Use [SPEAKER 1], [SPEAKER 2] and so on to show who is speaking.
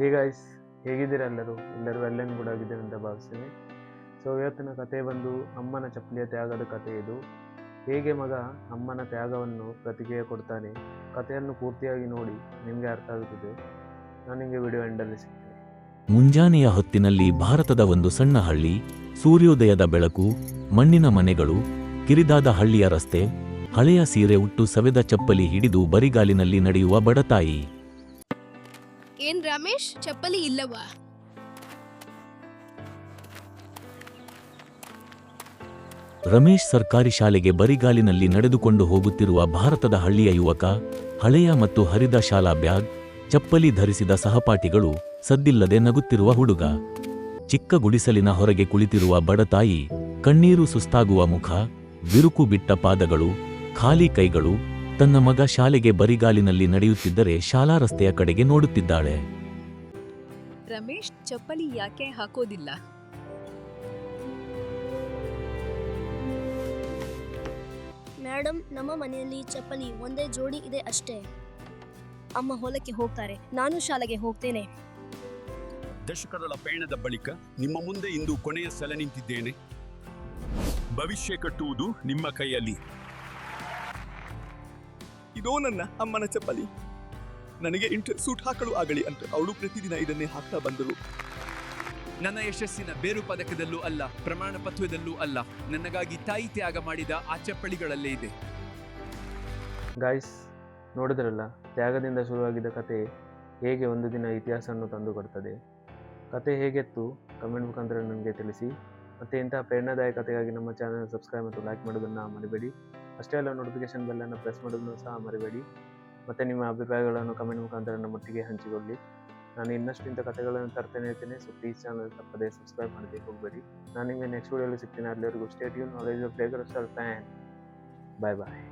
[SPEAKER 1] Hey guys ಹೇಗಿದ್ದೀರಾ ಎಲ್ಲರೂ? ಎಲ್ಲರೂ ಎಲ್ಲೇನು ಕೂಡ ಆಗಿದ್ದೀರಿ ಅಂತ ಭಾವಿಸ್ತೀನಿ. ಸೊ ಇವತ್ತಿನ ಕತೆ ಬಂದು ಅಮ್ಮನ ಚಪ್ಪಲಿಯ ತ್ಯಾಗದ ಕತೆ ಇದು. ಹೇಗೆ ಮಗ ಅಮ್ಮನ ತ್ಯಾಗವನ್ನು ಪ್ರತಿಕ್ರಿಯೆ ಕೊಡ್ತಾನೆ? ಕಥೆಯನ್ನು ಪೂರ್ತಿಯಾಗಿ ನೋಡಿ ನಿಮಗೆ ಅರ್ಥ ಆಗುತ್ತದೆ. ನಾನು ನಿಮಗೆ ವಿಡಿಯೋ ಎಂಡಲ್ಲಿ ಸಿಗ್ತೀನಿ.
[SPEAKER 2] ಮುಂಜಾನೆಯ ಹೊತ್ತಿನಲ್ಲಿ ಭಾರತದ ಒಂದು ಸಣ್ಣ ಹಳ್ಳಿ, ಸೂರ್ಯೋದಯದ ಬೆಳಕು, ಮಣ್ಣಿನ ಮನೆಗಳು, ಕಿರಿದಾದ ಹಳ್ಳಿಯ ರಸ್ತೆ, ಹಳೆಯ ಸೀರೆ ಉಟ್ಟು ಸವೆದ ಚಪ್ಪಲಿ ಹಿಡಿದು ಬರಿಗಾಲಿನಲ್ಲಿ ನಡೆಯುವ ಬಡತಾಯಿ
[SPEAKER 3] ಏನ್ ರಮೇಶ್? ಚಪ್ಪಲಿ ಇಲ್ಲವಾ?
[SPEAKER 2] ರಮೇಶ್ ಸರ್ಕಾರಿ ಶಾಲೆಗೆ ಬರಿಗಾಲಿನಲ್ಲಿ ನಡೆದುಕೊಂಡು ಹೋಗುತ್ತಿರುವ ಭಾರತದ ಹಳ್ಳಿಯ ಯುವಕ, ಹಳೆಯ ಮತ್ತು ಹರಿದ ಶಾಲಾ ಬ್ಯಾಗ್, ಚಪ್ಪಲಿ ಧರಿಸಿದ ಸಹಪಾಠಿಗಳು ಸದ್ದಿಲ್ಲದೆ ನಗುತ್ತಿರುವ ಹುಡುಗ. ಚಿಕ್ಕ ಗುಡಿಸಲಿನ ಹೊರಗೆ ಕುಳಿತಿರುವ ಬಡತಾಯಿ ಕಣ್ಣೀರು ಸುಸ್ತಾಗುವ ಮುಖ, ಬಿರುಕು ಬಿಟ್ಟ ಪಾದಗಳು, ಖಾಲಿ ಕೈಗಳು ತನ್ನ ಮಗ ಶಾಲೆಗೆ ಬರಿಗಾಲಿನಲ್ಲಿ ನಡೆಯುತ್ತಿದ್ದರೆ ಶಾಲಾ ರಸ್ತೆಯ ಕಡೆಗೆ ನೋಡುತ್ತಿದ್ದಾಳೆ.
[SPEAKER 4] ರಮೇಶ್ ಚಪ್ಪಲಿ ಯಾಕೆ ಹಾಕೋದಿಲ್ಲ?
[SPEAKER 5] ಮೇಡಮ್ ನಮ್ಮ ಮನೆಯಲ್ಲಿ ಚಪ್ಪಲಿ ಒಂದೇ ಜೋಡಿ ಇದೆ ಅಷ್ಟೇ. ಅಮ್ಮ ಹೊಲಕ್ಕೆ ಹೋಗ್ತಾರೆ ನಾನು ಶಾಲೆಗೆ ಹೋಗ್ತೇನೆ.
[SPEAKER 6] ದಶಕಗಳ ಪಯಣದ ಬಳಿಕ ನಿಮ್ಮ ಮುಂದೆ ಇಂದು ಕೊನೆಯ ಸಲ ನಿಂತಿದ್ದೇನೆ. ಭವಿಷ್ಯ ಕಟ್ಟುವುದು ನಿಮ್ಮ ಕೈಯಲ್ಲಿ.
[SPEAKER 7] ಇದೋ ನನ್ನ ಅಮ್ಮನ ಚಪ್ಪಲಿ. ನನಗೆ ಇಂಟರ್ ಸೂಟ್ ಹಾಕಲು ಆಗಲಿ ಅಂತ ಅವಳು ಪ್ರತಿದಿನ ಇದನ್ನೇ ಹಾಕ್ತಾ ಬಂದರು
[SPEAKER 8] ನನ್ನ ಯಶಸ್ಸಿನ ಬೇರು ಪದಕದಲ್ಲೂ ಅಲ್ಲ, ಪ್ರಮಾಣ ಪತ್ರದಲ್ಲೂ ಅಲ್ಲ ನನಗಾಗಿ ತಾಯಿ ತ್ಯಾಗ ಮಾಡಿದ ಆ ಚಪ್ಪಳಿಗಳಲ್ಲೇ ಇದೆ.
[SPEAKER 1] ಗಾಯ್ಸ್ ನೋಡಿದ್ರಲ್ಲ, ತ್ಯಾಗದಿಂದ ಶುರುವಾಗಿದ್ದ ಕತೆ ಹೇಗೆ ಒಂದು ದಿನ ಇತಿಹಾಸವನ್ನು ತಂದುಕೊಡ್ತದೆ? ಕತೆ ಹೇಗೆತ್ತು? ಕಮೆಂಟ್ ಮುಖಾಂತರ ನನಗೆ ತಿಳಿಸಿ. ಮತ್ತು ಇಂತಹ ಪ್ರೇರಣಾದಾಯಕತೆಗಾಗಿ ನಮ್ಮ ಚಾನಲ್ ಸಬ್ಸ್ಕ್ರೈಬ್ ಮತ್ತು ಲೈಕ್ ಮಾಡೋದನ್ನು ಮರಿಬೇಡಿ. ಅಷ್ಟೇ ಅಲ್ಲ ನೋಟಿಫಿಕೇಶನ್ ಬೆಲ್ಲನ್ನು ಪ್ರೆಸ್ ಮಾಡೋದನ್ನು ಸಹ ಮರಿಬೇಡಿ. ಮತ್ತು ನಿಮ್ಮ ಅಭಿಪ್ರಾಯಗಳನ್ನು ಕಮೆಂಟ್ ಮುಖಾಂತರ ನಮ್ಮೊಟ್ಟಿಗೆ ಹಂಚಿಕೊಳ್ಳಿ. ನಾನು ಇನ್ನಷ್ಟು ಇಂಥ ಕಥೆಗಳನ್ನು ತರ್ತೇನೆ ಇರ್ತೇನೆ ಸೊ ಪ್ಲೀಸ್ ಚಾನಲ್ ತಪ್ಪದೆ ಸಬ್ಸ್ಕ್ರೈಬ್ ಮಾಡಬೇಕು ಹೋಗಬೇಡಿ. ನಾನು ನಿಮಗೆ ನೆಕ್ಸ್ಟ್ ವಿಡಿಯೋಲಿ ಸಿಗ್ತೀನಿ. ಅಲ್ಲಿವರೆಗೂ state you knowledge player play fan bye bye